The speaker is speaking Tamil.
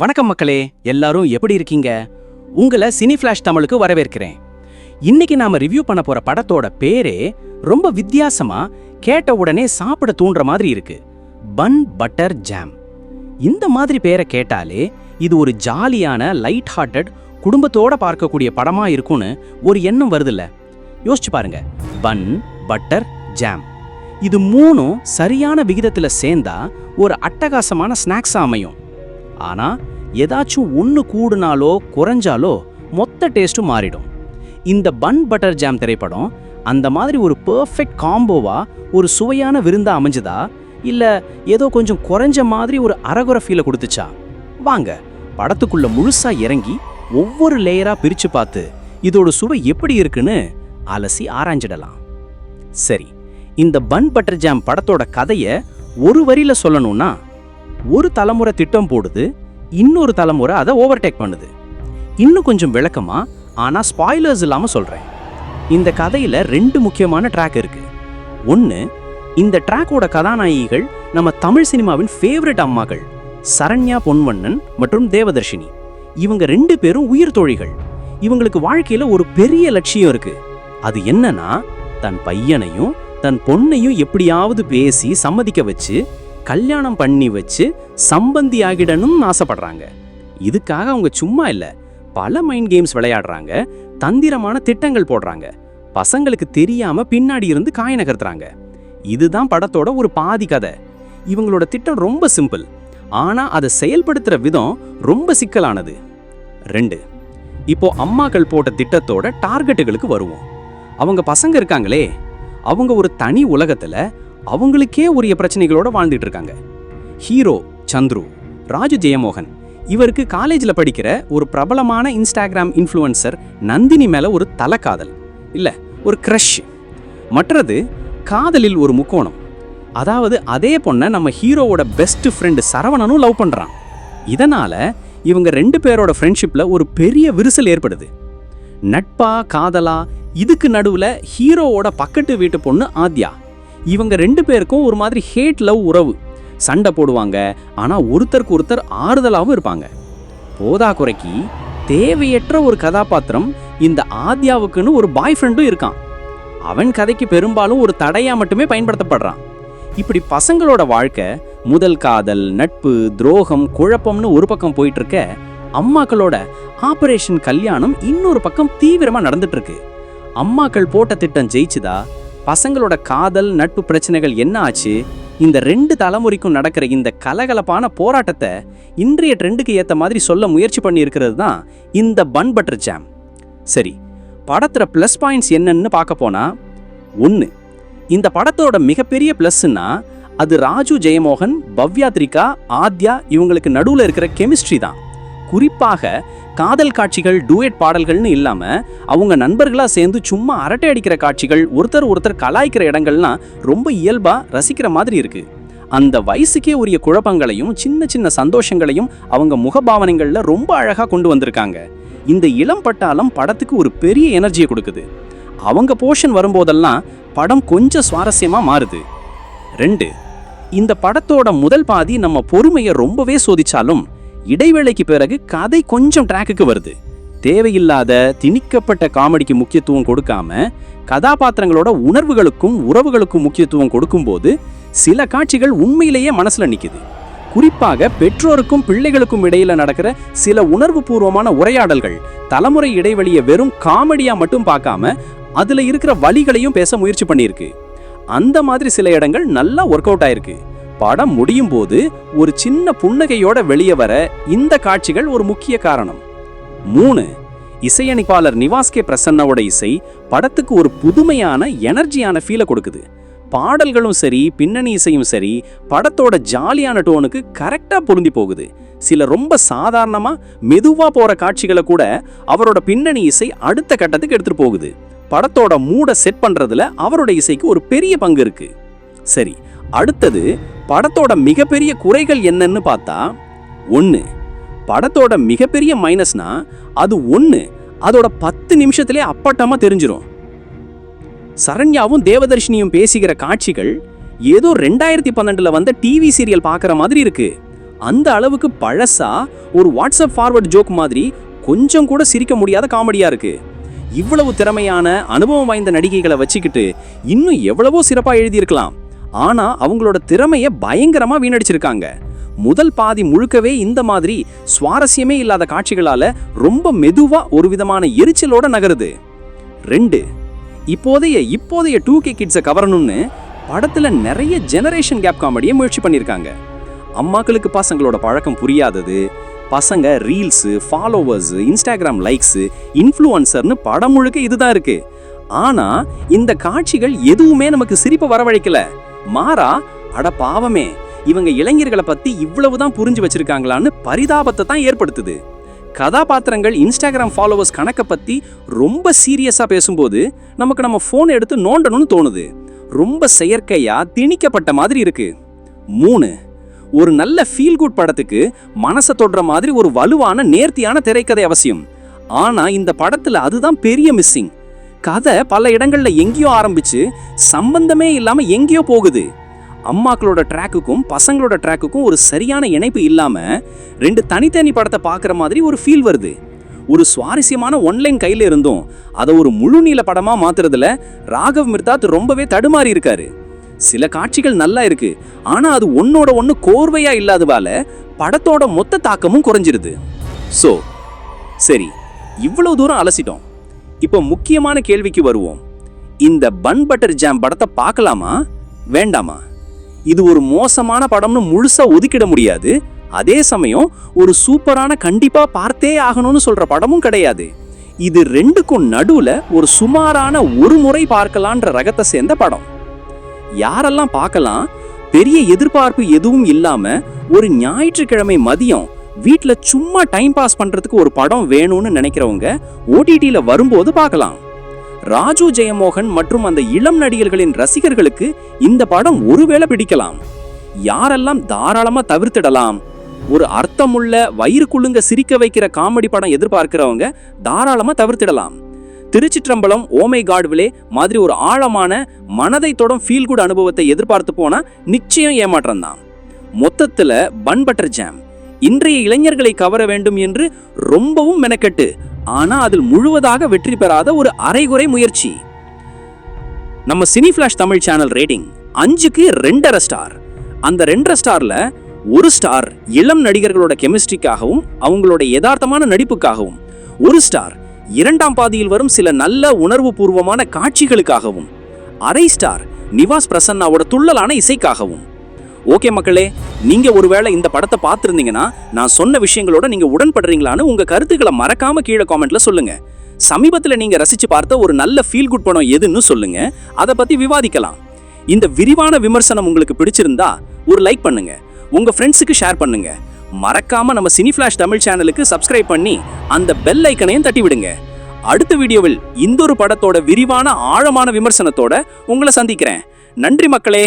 வணக்கம் மக்களே எல்லாரும் எப்படி இருக்கீங்க? உங்களை சினி ஃப்ளாஷ் தமிழுக்கு வரவேற்கிறேன். இன்னைக்கு நாம ரிவ்யூ பண்ண போற படத்தோட பேரே ரொம்ப வித்தியாசமா கேட்ட உடனே சாப்பிட தூண்டுற மாதிரி இருக்கு. பன் பட்டர் ஜாம் இந்த மாதிரி பேரை கேட்டாலே இது ஒரு ஜாலியான லைட் ஹார்ட்டட் குடும்பத்தோட பார்க்கக்கூடிய படமா இருக்கும்னு ஒரு எண்ணம் வருதுல்ல. யோசிச்சு பாருங்க. பன் பட்டர் ஜாம் இது மூணும் சரியான விகிதத்துல சேர்ந்தா ஒரு அட்டகாசமான ஸ்நாக்ஸ் அமையும். ஆனா ஏதாச்சும் ஒன்று கூடுனாலோ குறைஞ்சாலோ மொத்த டேஸ்ட்டும் மாறிடும். இந்த பன் பட்டர் ஜாம் திரைப்படம் அந்த மாதிரி ஒரு பெர்ஃபெக்ட் காம்போவா ஒரு சுவையான விருந்தா அமைஞ்சதா? இல்லை ஏதோ கொஞ்சம் குறைஞ்ச மாதிரி ஒரு அரகுர ஃபீலை கொடுத்துச்சா? வாங்க படத்துக்குள்ள முழுசா இறங்கி ஒவ்வொரு லேயரா பிரிச்சு பார்த்து இதோட சுவை எப்படி இருக்குன்னு அலசி ஆராய்ஞ்சிடலாம். சரி இந்த பன் பட்டர் ஜாம் படத்தோட கதையை ஒரு வரியில சொல்லணும்னா ஒரு தலைமுறை திட்டம் போடுது இன்னொரு தலைமுறை அதை ஓவர்டேக் பண்ணுது. இன்னும் கொஞ்சம் விளக்கமா ஆனா ஸ்பாய்லர்ஸ் இல்லாம சொல்றேன். இந்த கதையில ரெண்டு முக்கியமான ட்ராக் இருக்கு. ஒன்னு இந்த ட்ராக்கோட கதாநாயகிகள் நம்ம தமிழ் சினிமாவின் ஃபேவரட் அம்மாக்கள் சரண்யா பொன்வண்ணன் மற்றும் தேவதர்ஷினி. இவங்க ரெண்டு பேரும் உயிர் தோழிகள். இவங்களுக்கு வாழ்க்கையில ஒரு பெரிய லட்சியம் இருக்கு. அது என்னன்னா தன் பையனையும் தன் பொண்ணையும் எப்படியாவது பேசி சம்மதிக்க வச்சு கல்யாணம் பண்ணி வச்சு சம்பந்தி ஆகிடணும்னு ஆசைப்படுறாங்க. இதுக்காக அவங்க சும்மா இல்லை. பல மைண்ட் கேம்ஸ் விளையாடுறாங்க. தந்திரமான திட்டங்கள் போடுறாங்க. பசங்களுக்கு தெரியாம பின்னாடி இருந்து காய நகர்த்துறாங்க. இதுதான் படத்தோட ஒரு பாதி கதை. இவங்களோட திட்டம் ரொம்ப சிம்பிள் ஆனா அதை செயல்படுத்துற விதம் ரொம்ப சிக்கலானது. ரெண்டு இப்போ அம்மாக்கள் போட்ட திட்டத்தோட டார்கெட்டுகளுக்கு வருவோம். அவங்க பசங்க இருக்காங்களே. அவங்க ஒரு தனி உலகத்துல அவங்களுக்கே உரிய பிரச்சனைகளோட வாழ்ந்துட்டு இருக்காங்க. ஹீரோ சந்துரு ராஜு ஜெயமோகன் இவருக்கு காலேஜில் படிக்கிற ஒரு பிரபலமான இன்ஸ்டாகிராம் இன்ஃப்ளூயன்சர் நந்தினி மேலே ஒரு தலக்காதல் இல்லை ஒரு க்ரஷ் மற்றது காதலில் ஒரு முக்கோணம். அதாவது அதே பொண்ணை நம்ம ஹீரோவோட பெஸ்ட் ஃப்ரெண்டு சரவணனும் லவ் பண்ணுறான் இதனால் இவங்க ரெண்டு பேரோட ஃப்ரெண்ட்ஷிப்பில் ஒரு பெரிய விரிசல் ஏற்படுது. நட்பா காதலா இதுக்கு நடுவில் ஹீரோவோட பக்கத்து வீட்டு பொண்ணு ஆத்யா. இவங்க ரெண்டு பேருக்கும் ஒரு மாதிரி ஹேட் லவ் உறவு. சண்டை போடுவாங்க. ஆனா ஒருத்தருக்கு ஒருத்தர் ஆறுதலாவும் இருப்பாங்க. போதா குறைக்கு தேவையற்ற ஒரு கதாபாத்திரம் இந்த ஆத்யாவுக்குன்னு ஒரு பாய் ஃப்ரெண்டும் இருக்கான். அவன் கதைக்கு பெரும்பாலும் ஒரு தடையா மட்டுமே பயன்படுத்தப்படுறான். இப்படி பசங்களோட வாழ்க்கை முதல் காதல் நட்பு துரோகம் குழப்பம்னு ஒரு பக்கம் போயிட்டு இருக்க அம்மாக்களோட ஆபரேஷன் கல்யாணம் இன்னொரு பக்கம் தீவிரமா நடந்துட்டு இருக்கு அம்மாக்கள் போட்ட திட்டம் ஜெயிச்சுதா? பசங்களோட காதல் நட்பு பிரச்சனைகள் என்ன ஆச்சு? இந்த ரெண்டு தலைமுறைக்கும் நடக்கிற இந்த கலகலப்பான போராட்டத்தை இன்றைய ட்ரெண்டுக்கு ஏற்ற மாதிரி சொல்ல முயற்சி பண்ணியிருக்கிறது தான் இந்த பன் பட்டர் ஜாம். சரி படத்தில் ப்ளஸ் பாயிண்ட்ஸ் என்னன்னு பார்க்க போனால் ஒன்று இந்த படத்தோட மிகப்பெரிய ப்ளஸ்ன்னா அது ராஜு ஜெயமோகன் பவ்யா திரிகா ஆத்யா இவங்களுக்கு நடுவில் இருக்கிற கெமிஸ்ட்ரி தான். குறிப்பாக காதல் காட்சிகள் டூயட் பாடல்கள்னு இல்லாமல் அவங்க நண்பர்களாக சேர்ந்து சும்மா அரட்டை அடிக்கிற காட்சிகள் ஒருத்தர் ஒருத்தர் கலாய்க்கிற இடங்கள்லாம் ரொம்ப இயல்பாக ரசிக்கிற மாதிரி இருக்கு. அந்த வயசுக்கே உரிய குழப்பங்களையும் சின்ன சின்ன சந்தோஷங்களையும் அவங்க முகபாவனைகளில் ரொம்ப அழகாக கொண்டு வந்திருக்காங்க. இந்த இளம் பட்டாளம் படத்துக்கு ஒரு பெரிய எனர்ஜியை கொடுக்குது. அவங்க போர்ஷன் வரும்போதெல்லாம் படம் கொஞ்சம் சுவாரஸ்யமாக மாறுது. ரெண்டு இந்த படத்தோட முதல் பாதி நம்ம பொறுமையை ரொம்பவே சோதிச்சாலும் இடைவேளைக்கு பிறகு கதை கொஞ்சம் ட்ராக்குக்கு வருது. தேவையில்லாத திணிக்கப்பட்ட காமெடிக்கு முக்கியத்துவம் கொடுக்காம கதாபாத்திரங்களோட உணர்வுகளுக்கும் உறவுகளுக்கும் முக்கியத்துவம் கொடுக்கும்போது சில காட்சிகள் உண்மையிலேயே மனசுல நிக்குது. குறிப்பாக பெற்றோருக்கும் பிள்ளைகளுக்கும் இடையில நடக்கிற சில உணர்வுபூர்வமான உரையாடல்கள் தலைமுறை இடைவெளியை வெறும் காமெடியா மட்டும் பார்க்காம அதுல இருக்கிற வழிகளையும் பேச முயற்சி பண்ணியிருக்கு. அந்த மாதிரி சில இடங்கள் நல்லா ஒர்க் அவுட் ஆயிருக்கு. படம் முடியும் போது ஒரு சின்ன புன்னகையோட வெளியே வர இந்த காட்சிகள் ஒரு முக்கிய காரணம். மூணு இசையமைப்பாளர் நிவாஸ் கே. பிரசன்னாவோட இசை படத்துக்கு ஒரு புதுமையான எனர்ஜியான ஃபீலை கொடுக்குது. பாடல்களும் சரி பின்னணி இசையும் சரி படத்தோட ஜாலியான டோனுக்கு கரெக்டாக பொருந்தி போகுது. சில ரொம்ப சாதாரணமாக மெதுவாக போகிற காட்சிகளை கூட அவரோட பின்னணி இசை அடுத்த கட்டத்துக்கு எடுத்துகிட்டு போகுது. படத்தோட மூட செட் பண்ணுறதுல அவரோட இசைக்கு ஒரு பெரிய பங்கு இருக்குது சரி அடுத்தது படத்தோட மிகப்பெரிய குறைகள் என்னன்னு பார்த்தா ஒன்று படத்தோட மிகப்பெரிய மைனஸ்னா அது ஒன்று அதோட பத்து நிமிஷத்திலே அப்பட்டமாக தெரிஞ்சிடும் சரண்யாவும் தேவதர்ஷினியும் பேசிக்கிற காட்சிகள் ஏதோ ரெண்டாயிரத்தி பன்னெண்டில் வந்த டிவி சீரியல் பார்க்குற மாதிரி இருக்கு. அந்த அளவுக்கு பழசா ஒரு வாட்ஸ்அப் ஃபார்வர்ட் ஜோக் மாதிரி கொஞ்சம் கூட சிரிக்க முடியாத காமெடியாக இருக்கு. இவ்வளவு திறமையான அனுபவம் வாய்ந்த நடிகைகளை வச்சுக்கிட்டு இன்னும் எவ்வளவோ சிறப்பாக எழுதியிருக்கலாம். ஆனால் அவங்களோட திறமையை பயங்கரமாக வீணடிச்சிருக்காங்க. முதல் பாதி முழுக்கவே இந்த மாதிரி சுவாரஸ்யமே இல்லாத காட்சிகளால் ரொம்ப மெதுவாக ஒரு விதமான எரிச்சலோட நகருது. ரெண்டு இப்போதைய இப்போதைய டூ கே கிட்ஸை கவரணும்னு படத்தில் நிறைய ஜெனரேஷன் கேப் காமெடியை முயற்சி பண்ணியிருக்காங்க அம்மாக்களுக்கு பசங்களோட பழக்கம் புரியாதது பசங்க ரீல்ஸு ஃபாலோவர்ஸு இன்ஸ்டாகிராம் லைக்ஸு இன்ஃப்ளூயன்சர்னு படம் முழுக்க இதுதான் இருக்குது ஆனால் இந்த காட்சிகள் எதுவுமே நமக்கு சிரிப்பை வரவழைக்கல. மாறா அட பாவமே இவங்க இளைஞர்களை பத்தி இவ்வளவுதான் புரிஞ்சு வச்சிருக்காங்களான்னு பரிதாபத்தை தான் ஏற்படுத்துது. கதாபாத்திரங்கள் இன்ஸ்டாகிராம் ஃபாலோவர்ஸ் கணக்கை பத்தி ரொம்ப சீரியஸா பேசும்போது நமக்கு நம்ம ஃபோன் எடுத்து நோண்டணும்னு தோணுது. ரொம்ப செயற்கையா திணிக்கப்பட்ட மாதிரி இருக்கு. மூணு ஒரு நல்ல ஃபீல் குட் படத்துக்கு மனசை தொடுற மாதிரி ஒரு வலுவான நேர்த்தியான திரைக்கதை அவசியம். ஆனா இந்த படத்துல அதுதான் பெரிய மிஸ்ஸிங் கதை பல இடங்கள்ல எங்கேயோ ஆரம்பிச்சு சம்பந்தமே இல்லாம எங்கேயோ போகுது. அம்மாக்களோட ட்ராக்குக்கும் பசங்களோட ட்ராக்குக்கும் ஒரு சரியான இணைப்பு இல்லாம ரெண்டு தனித்தனி படத்தை பார்க்குற மாதிரி ஒரு ஃபீல் வருது. ஒரு சுவாரஸ்யமான ஒன்லைன் கையில் இருந்தும் அதை ஒரு முழு நீள படமா ராகவ் மிர்தாத் ரொம்பவே தடுமாறி இருக்காரு. சில காட்சிகள் நல்லா இருக்கு. ஆனால் அது ஒன்னோட ஒன்று கோர்வையா இல்லாததால படத்தோட மொத்த தாக்கமும் குறைஞ்சிருது. ஸோ சரி இவ்வளவு தூரம் அலசிட்டோம். இப்போ முக்கியமான கேள்விக்கு வருவோம். இந்த பன் பட்டர் ஜாம் படத்தை பார்க்கலாமா? வேண்டாமா? இது ஒரு மோசமான படம்னு முழுசாக ஒதுக்கிட முடியாது. அதே சமயம் ஒரு சூப்பரான கண்டிப்பாக பார்த்தே ஆகணும்னு சொல்கிற படமும் கிடையாது. இது ரெண்டுக்கும் நடுவில் ஒரு சுமாரான ஒரு முறை பார்க்கலான்ற ரகத்தை சேர்ந்த படம். யாரெல்லாம் பார்க்கலாம்? பெரிய எதிர்பார்ப்பு எதுவும் இல்லாமல் ஒரு ஞாயிற்றுக்கிழமை மதியம் வீட்டில் சும்மா டைம் பாஸ் பண்ணுறதுக்கு ஒரு படம் வேணும்னு நினைக்கிறவங்க ஓடிடியில் வரும்போது பார்க்கலாம். ராஜு ஜெயமோகன் மற்றும் அந்த இளம் நடிகர்களின் ரசிகர்களுக்கு இந்த படம் ஒருவேளை பிடிக்கலாம். யாரெல்லாம் தாராளமாக தவிர்த்திடலாம். ஒரு அர்த்தமுள்ள வயிறு குழுங்க சிரிக்க வைக்கிற காமெடி படம் எதிர்பார்க்கிறவங்க தாராளமாக தவிர்த்திடலாம். திருச்சிற்றம்பலம் ஓமை காட்விலே மாதிரி ஒரு ஆழமான மனதை தொடும் ஃபீல் குட் அனுபவத்தை எதிர்பார்த்து போனால் நிச்சயம் ஏமாற்றம் தான் மொத்தத்தில் பன் பட்டர் ஜாம் இன்றைய இளைஞர்களை கவர வேண்டும் என்று ரொம்பவும் மெனக்கெட்டு ஆனா அதில் முழுவதாக வெற்றி பெறாத ஒரு அரைகுறை முயற்சி. நம்ம cine flash Tamil channel rating அஞ்சுக்கு ரெண்டரை ஸ்டார். அந்த ரெண்டரை ஸ்டாரில் ஒரு ஸ்டார் இளம் நடிகர்களோட கெமிஸ்ட்ரிக்காகவும் அவங்களோட யதார்த்தமான நடிப்புக்காகவும் ஒரு ஸ்டார் இரண்டாம் பாதியில் வரும் சில நல்ல உணர்வு பூர்வமான காட்சிகளுக்காகவும் அரை ஸ்டார் நிவாஸ் பிரசன்னாவோட துள்ளலான இசைக்காகவும் ஓகே மக்களே நீங்க ஒருவேளை இந்த படத்தை பார்த்துருந்தீங்கன்னா நான் சொன்ன விஷயங்களோட நீங்க உடன்படுறீங்களான்னு உங்க கருத்துக்களை மறக்காம கீழே காமெண்ட்ல சொல்லுங்க. சமீபத்தில் நீங்க ரசிச்சு பார்த்த ஒரு நல்ல ஃபீல் குட் படம் எதுன்னு சொல்லுங்க. அதை பத்தி விவாதிக்கலாம். இந்த விரிவான விமர்சனம் உங்களுக்கு பிடிச்சிருந்தா ஒரு லைக் பண்ணுங்க. உங்க ஃப்ரெண்ட்ஸுக்கு ஷேர் பண்ணுங்க. மறக்காம நம்ம சினி ஃபிளாஷ் தமிழ் சேனலுக்கு சப்ஸ்கிரைப் பண்ணி அந்த பெல் ஐக்கனையும் தட்டி விடுங்க அடுத்த வீடியோவில் இந்த ஒரு படத்தோட விரிவான ஆழமான விமர்சனத்தோட உங்களை சந்திக்கிறேன். நன்றி மக்களே!